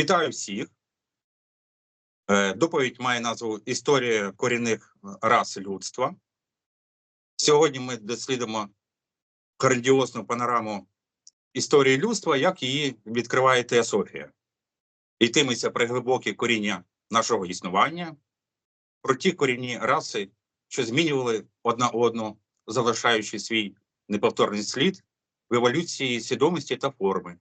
Вітаю всіх. Е, Доповідь має назву Історія корінних рас людства. Сьогодні ми дослідимо грандіозну панораму історії людства, як її відкриває Теософія. Йтиметься про глибокі коріння нашого існування, про ті корінні раси, що змінювали одна одну, залишаючи свій неповторний слід в еволюції свідомості та форми.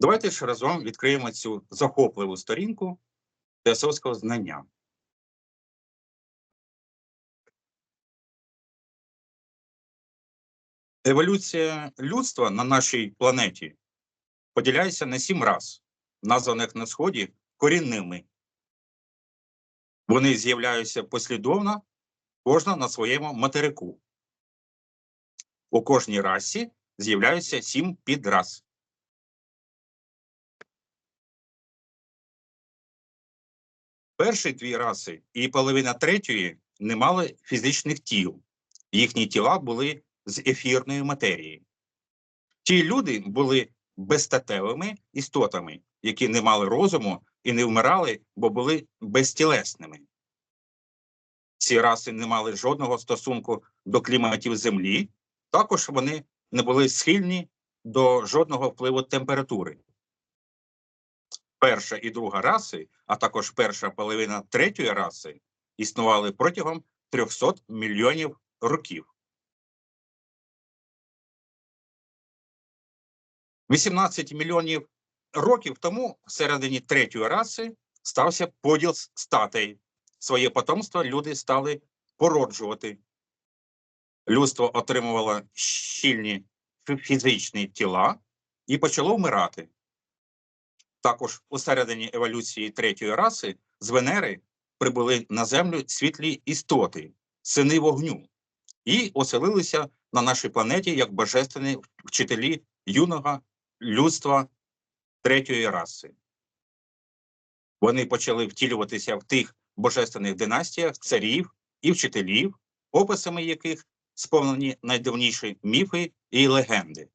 Давайте ж разом відкриємо цю захопливу сторінку теософського знання. Еволюція людства на нашій планеті поділяється на сім рас, названих на сході корінними. Вони з'являються послідовно, кожна на своєму материку. У кожній расі з'являються сім підрас. Перші дві раси і половина третьої не мали фізичних тіл. Їхні тіла були з ефірної матерії. Ті люди були безстатевими істотами, які не мали розуму і не вмирали, бо були безтілесними. Ці раси не мали жодного стосунку до кліматів Землі, також вони не були схильні до жодного впливу температури. Перша і друга раси, а також перша половина третьої раси, існували протягом 300 мільйонів років. 18 мільйонів років тому всередині третьої раси стався поділ статей. Своє потомство люди стали породжувати. Людство отримувало щільні фізичні тіла і почало вмирати. Також у середині еволюції третьої раси з Венери прибули на Землю світлі істоти, сини вогню, і оселилися на нашій планеті як божественні вчителі юного людства третьої раси. Вони почали втілюватися в тих божественних династіях царів і вчителів, описами яких сповнені найдавніші міфи і легенди.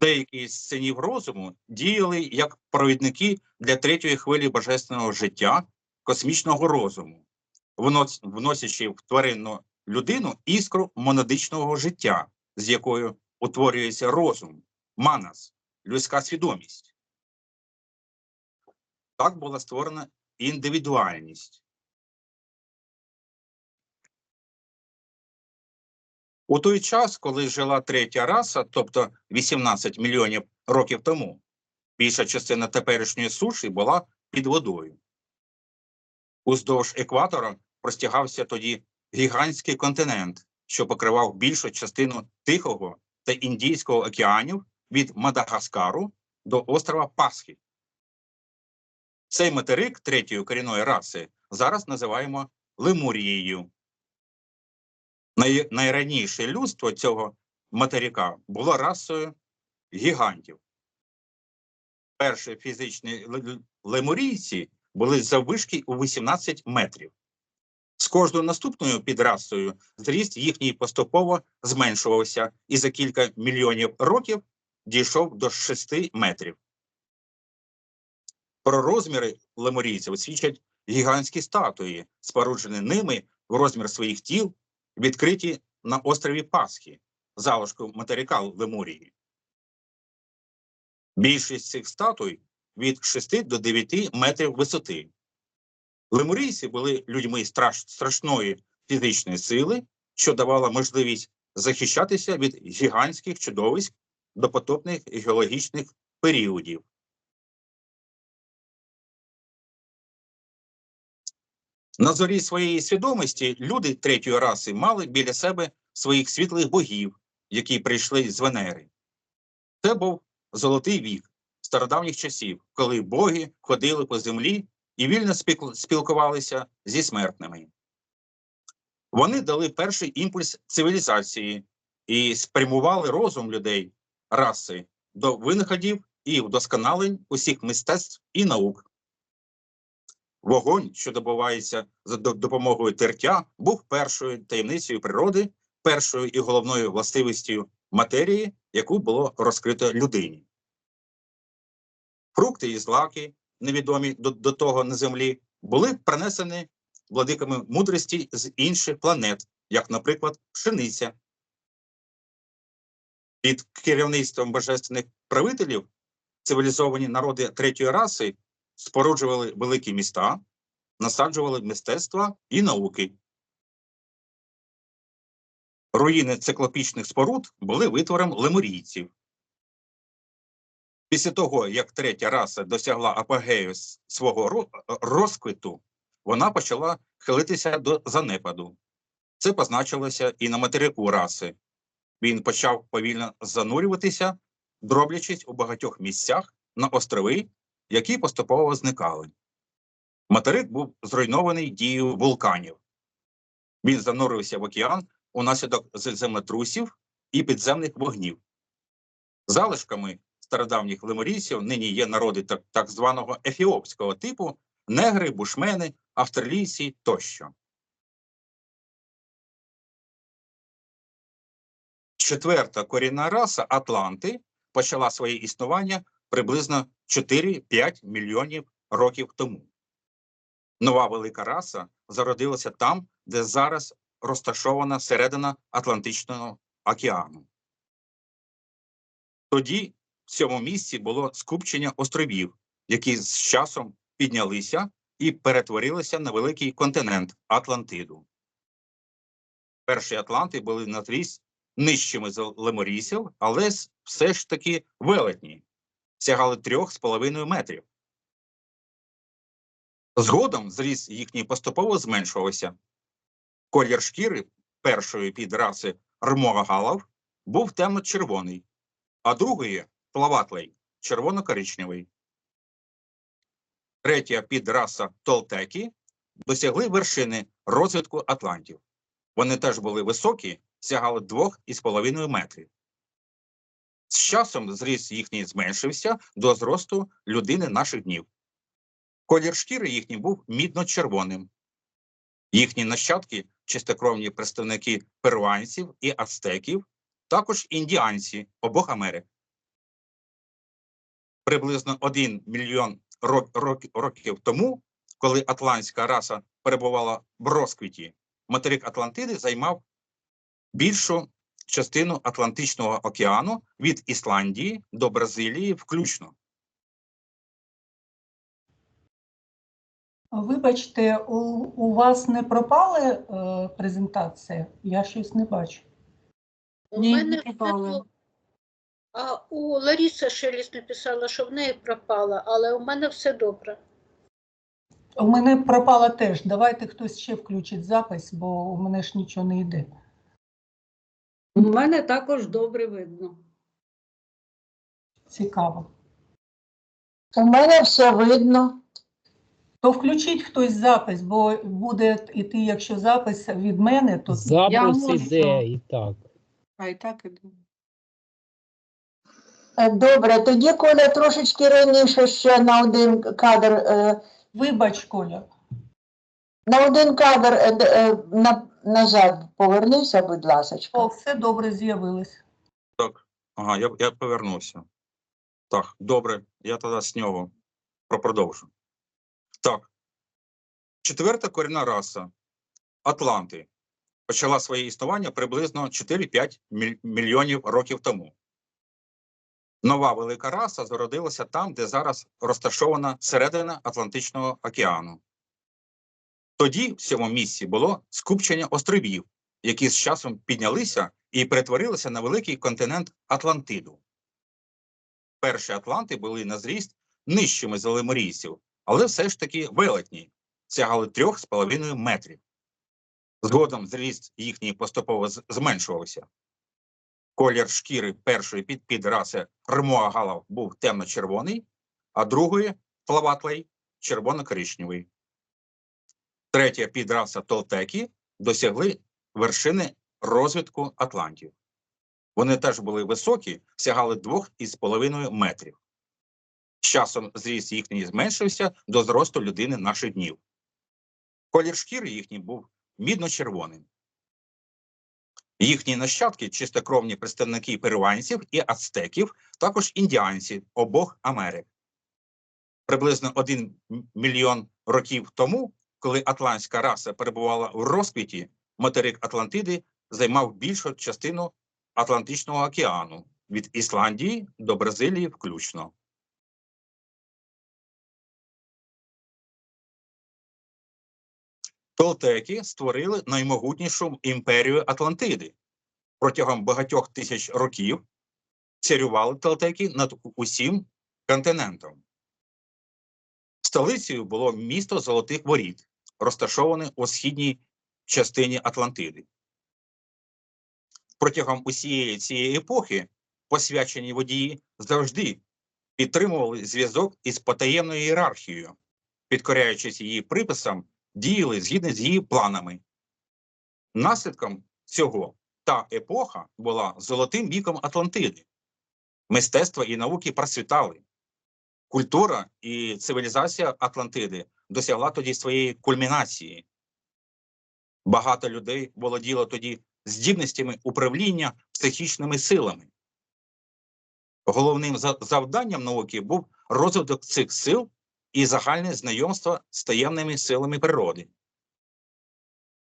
Деякі з синів розуму діяли як провідники для третьої хвилі божественного життя, космічного розуму, вносячи в тваринну людину іскру монадичного життя, з якою утворюється розум, манас, людська свідомість. Так була створена індивідуальність. У той час, коли жила третя раса, тобто 18 мільйонів років тому, більша частина теперішньої суші була під водою. Уздовж екватора простягався тоді гігантський континент, що покривав більшу частину Тихого та Індійського океанів від Мадагаскару до острова Пасхи. Цей материк третьої корінної раси зараз називаємо Лемурією. Най, найраніше людство цього материка було расою гігантів. Перші фізичні лемурійці були заввишки у 18 метрів. З кожною наступною підрасою зріст їхній поступово зменшувався і за кілька мільйонів років дійшов до 6 метрів. Про розміри лемурійців свідчать гігантські статуї, споруджені ними в розмір своїх тіл відкриті на острові Пасхи, залишку материка Лемурії. Більшість цих статуй від 6 до 9 метрів висоти. Лемурійці були людьми страш, страшної фізичної сили, що давала можливість захищатися від гігантських чудовиськ до потопних геологічних періодів. На зорі своєї свідомості люди третьої раси мали біля себе своїх світлих богів, які прийшли з Венери. Це був золотий вік стародавніх часів, коли боги ходили по землі і вільно спілкувалися зі смертними. Вони дали перший імпульс цивілізації і спрямували розум людей раси до винаходів і вдосконалень усіх мистецтв і наук. Вогонь, що добувається за допомогою тертя, був першою таємницею природи, першою і головною властивістю матерії, яку було розкрито людині. фрукти і злаки, невідомі до, до того на землі, були принесені владиками мудрості з інших планет, як, наприклад, пшениця. Під керівництвом божественних правителів цивілізовані народи третьої раси споруджували великі міста, насаджували мистецтва і науки. Руїни циклопічних споруд були витвором лемурійців. Після того, як третя раса досягла апогею свого ро- розквіту, вона почала хилитися до занепаду. Це позначилося і на материку раси. Він почав повільно занурюватися, дроблячись у багатьох місцях на острови, які поступово зникали. Материк був зруйнований дією вулканів. Він занурився в океан унаслідок землетрусів і підземних вогнів. Залишками стародавніх лемурійців нині є народи так, так званого ефіопського типу, негри, бушмени, австралійці тощо. Четверта корінна раса Атланти почала своє існування приблизно 4-5 мільйонів років тому. Нова велика раса зародилася там, де зараз розташована середина Атлантичного океану. Тоді в цьому місці було скупчення островів, які з часом піднялися і перетворилися на великий континент Атлантиду. Перші Атланти були на зріст нижчими за леморійців, але все ж таки велетні, сягали трьох з половиною метрів. Згодом зріст їхній поступово зменшувався. Колір шкіри першої підраси рмогалов був темно-червоний, а другої плаватлей червоно-коричневий. Третя підраса Толтекі досягли вершини розвитку Атлантів. Вони теж були високі, сягали двох із половиною метрів. З часом зріст їхній зменшився до зросту людини наших днів. Колір шкіри їхній був мідно-червоним. Їхні нащадки, чистокровні представники перуанців і ацтеків, також індіанці обох Америк. Приблизно 1 мільйон ро- рок- років тому, коли атлантська раса перебувала в розквіті, материк Атлантиди займав більшу частину Атлантичного океану від Ісландії до Бразилії включно. Вибачте, у, у вас не пропали е, презентація? Я щось не бачу. У Ні, мене не пропала. все- А у Ларіса Шеліс написала, що в неї пропала, але у мене все добре. У мене пропала теж. Давайте хтось ще включить запис, бо у мене ж нічого не йде. У мене також добре видно. Цікаво. У мене все видно. То включіть хтось запис, бо буде іти, якщо запис від мене, то Запис можу. іде і так. А і так іде. Е, Добре, тоді Коля трошечки раніше ще на один кадр, е, вибач, Коля. на один кадр е, д- е, на, назад повернися, будь ласка. О, все добре з'явилось. Так, ага, я, я повернувся. Так, добре, я тоді з нього продовжу. Так. Четверта корінна раса Атланти почала своє існування приблизно 4-5 мільйонів років тому. Нова велика раса зародилася там, де зараз розташована середина Атлантичного океану. Тоді в цьому місці було скупчення островів, які з часом піднялися і перетворилися на великий континент Атлантиду. Перші Атланти були на зріст нижчими за лемурійців, але все ж таки велетні, сягали трьох з половиною метрів. Згодом зріст їхній поступово зменшувався. Колір шкіри першої під підраси Рмоагалов був темно-червоний, а другої плаватлей червоно-коричневий. Третя підраса Толтекі досягли вершини розвитку Атлантів. Вони теж були високі, сягали двох із половиною метрів. З часом зріст їхній зменшився до зросту людини наших днів. Колір шкіри їхній був мідно-червоним. Їхні нащадки, чистокровні представники перуанців і ацтеків, також індіанці обох Америк. приблизно 1 мільйон років тому, коли атлантська раса перебувала в розквіті, материк Атлантиди займав більшу частину Атлантичного океану від Ісландії до Бразилії включно. Толтеки створили наймогутнішу імперію Атлантиди. Протягом багатьох тисяч років царювали Толтеки над усім континентом. Столицею було місто Золотих Воріт, розташоване у східній частині Атлантиди. Протягом усієї цієї епохи посвячені водії завжди підтримували зв'язок із потаємною ієрархією, підкоряючись її приписам, діяли згідно з її планами. Наслідком цього та епоха була золотим віком Атлантиди. Мистецтво і науки процвітали. Культура і цивілізація Атлантиди досягла тоді своєї кульмінації. Багато людей володіло тоді здібностями управління психічними силами. Головним завданням науки був розвиток цих сил і загальне знайомство з таємними силами природи.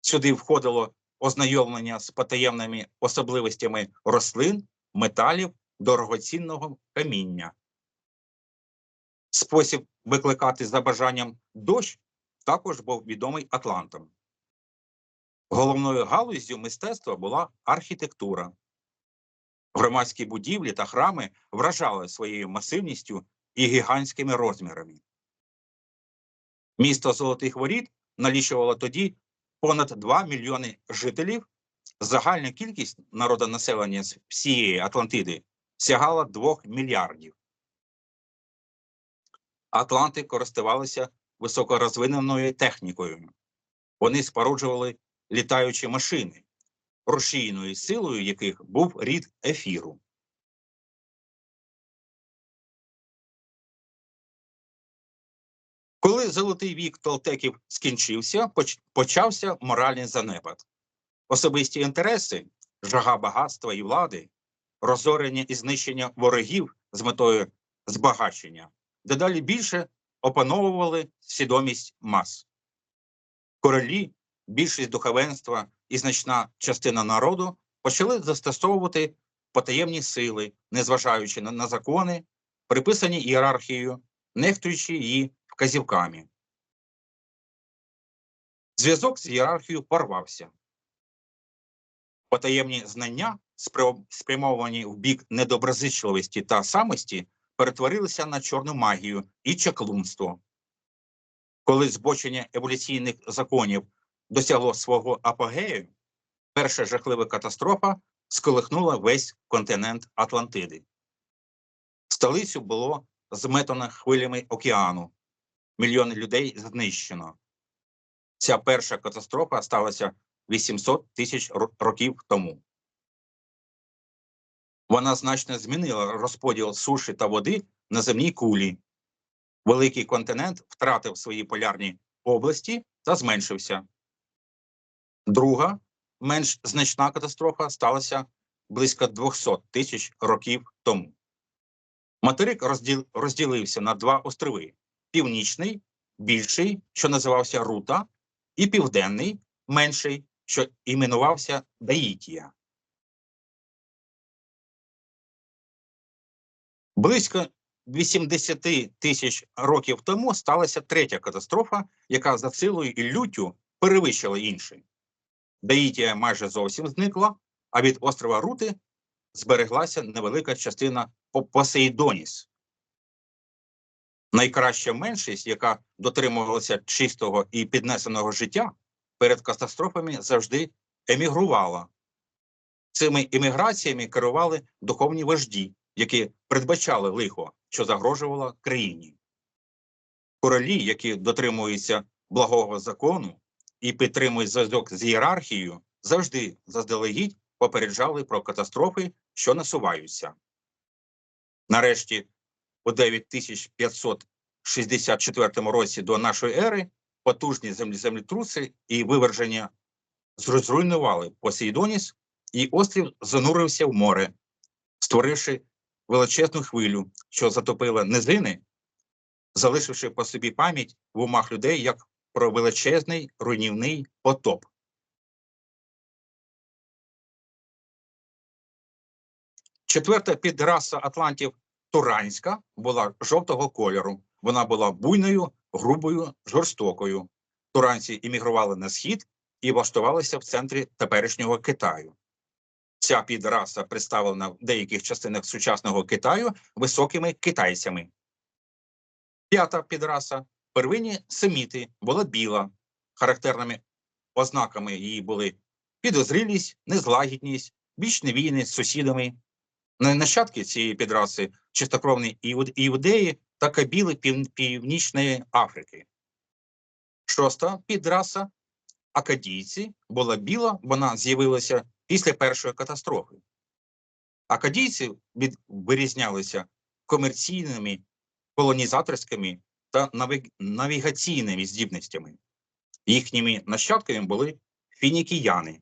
Сюди входило ознайомлення з потаємними особливостями рослин, металів, дорогоцінного каміння. Спосіб викликати за бажанням дощ також був відомий Атлантам. Головною галуззю мистецтва була архітектура. Громадські будівлі та храми вражали своєю масивністю і гігантськими розмірами. Місто Золотих Воріт налічувало тоді понад 2 мільйони жителів. Загальна кількість народонаселення з всієї Атлантиди сягала 2 мільярдів. Атланти користувалися високорозвиненою технікою. Вони споруджували літаючі машини, рушійною силою яких був рід ефіру. Коли золотий вік толтеків скінчився, почався моральний занепад. Особисті інтереси, жага багатства і влади, розорення і знищення ворогів з метою збагачення дедалі більше опановували свідомість мас. Королі, більшість духовенства і значна частина народу почали застосовувати потаємні сили, незважаючи на, на закони, приписані ієрархією, нехтуючи її вказівками. Зв'язок з ієрархією порвався. Потаємні знання, спрямовані в бік недоброзичливості та самості, перетворилися на чорну магію і чаклунство. Коли збочення еволюційних законів досягло свого апогею, перша жахлива катастрофа сколихнула весь континент Атлантиди. Столицю було зметено хвилями океану, мільйони людей знищено. Ця перша катастрофа сталася 800 тисяч років тому. Вона значно змінила розподіл суші та води на земній кулі. Великий континент втратив свої полярні області та зменшився. Друга, менш значна катастрофа сталася близько 200 тисяч років тому. Материк розділ, розділився на два острови: північний, більший, що називався Рута, і південний, менший, що іменувався Даїтія. Близько 80 тисяч років тому сталася третя катастрофа, яка за силою і люттю перевищила інші. Даїтія майже зовсім зникла, а від острова Рути збереглася невелика частина По- Посейдоніс. Найкраща меншість, яка дотримувалася чистого і піднесеного життя, перед катастрофами завжди емігрувала. Цими еміграціями керували духовні вожді, які передбачали лихо, що загрожувало країні. Королі, які дотримуються благого закону і підтримують зв'язок з ієрархією, завжди заздалегідь попереджали про катастрофи, що насуваються. Нарешті, у 9564 році до нашої ери потужні землетруси і виверження зруйнували Посейдоніс, і острів занурився в море, створивши величезну хвилю, що затопила низини залишивши по собі пам'ять в умах людей як про величезний руйнівний потоп. Четверта підраса атлантів Туранська була жовтого кольору. Вона була буйною, грубою, жорстокою. Туранці іммігрували на схід і влаштувалися в центрі теперішнього Китаю. Ця підраса представлена в деяких частинах сучасного Китаю високими китайцями. П'ята підраса первинні семіти була біла. Характерними ознаками її були підозрілість, незлагідність, вічні війни з сусідами. Нащадки цієї підраси чистокровні іудеї та кабіли пів- Північної Африки. Шоста підраса акадійці була біла, вона з'явилася після першої катастрофи. Акадійці вирізнялися комерційними, колонізаторськими та навігаційними здібностями. Їхніми нащадками були фінікіяни.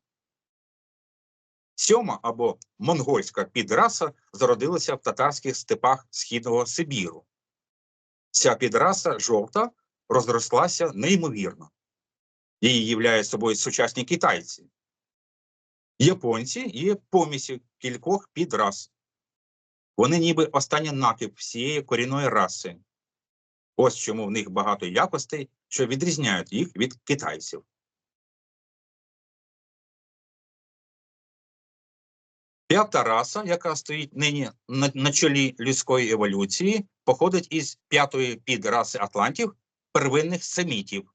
Сьома або монгольська підраса зародилася в татарських степах східного Сибіру. Ця підраса жовта розрослася неймовірно. Її являють собою сучасні китайці. Японці є помісю кількох підрас. Вони ніби останній накип всієї корінної раси. Ось чому в них багато якостей, що відрізняють їх від китайців. П'ята раса, яка стоїть нині на, на чолі людської еволюції, походить із п'ятої підраси атлантів первинних семітів.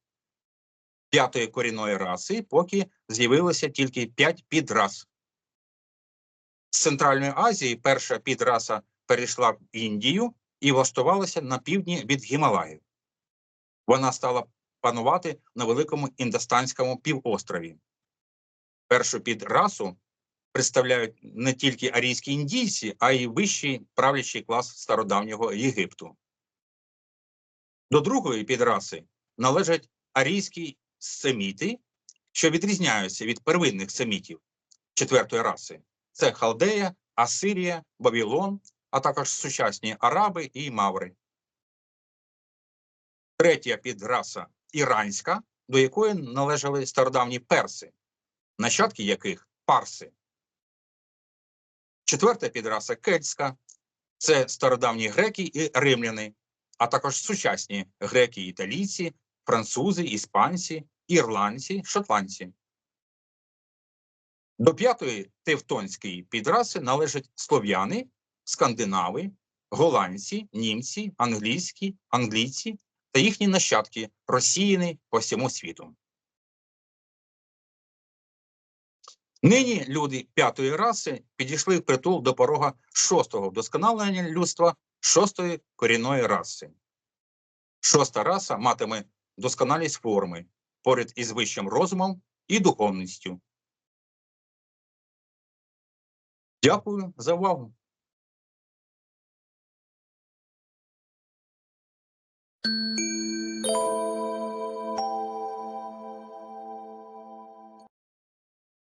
П'ятої корінної раси, поки з'явилося тільки п'ять підрас. З Центральної Азії перша підраса перейшла в Індію і влаштувалася на півдні від Гімалаїв. Вона стала панувати на великому індостанському півострові. Першу підрасу представляють не тільки арійські індійці, а й вищий правлячий клас стародавнього Єгипту. До другої підраси належать арійські семіти, що відрізняються від первинних семітів четвертої раси. Це Халдея, Асирія, Вавилон, а також сучасні араби і маври. Третя підраса іранська, до якої належали стародавні перси, нащадки яких парси. Четверта підраса кельтська це стародавні греки і римляни, а також сучасні греки, і італійці, французи, іспанці, ірландці, шотландці. До п'ятої тевтонської підраси належать слов'яни, скандинави, голландці, німці, англійські, англійці та їхні нащадки, розсіяні по всьому світу. Нині люди п'ятої раси підійшли в притул до порога шостого вдосконалення людства шостої корінної раси. Шоста раса матиме досконалість форми поряд із вищим розумом і духовністю. Дякую за увагу.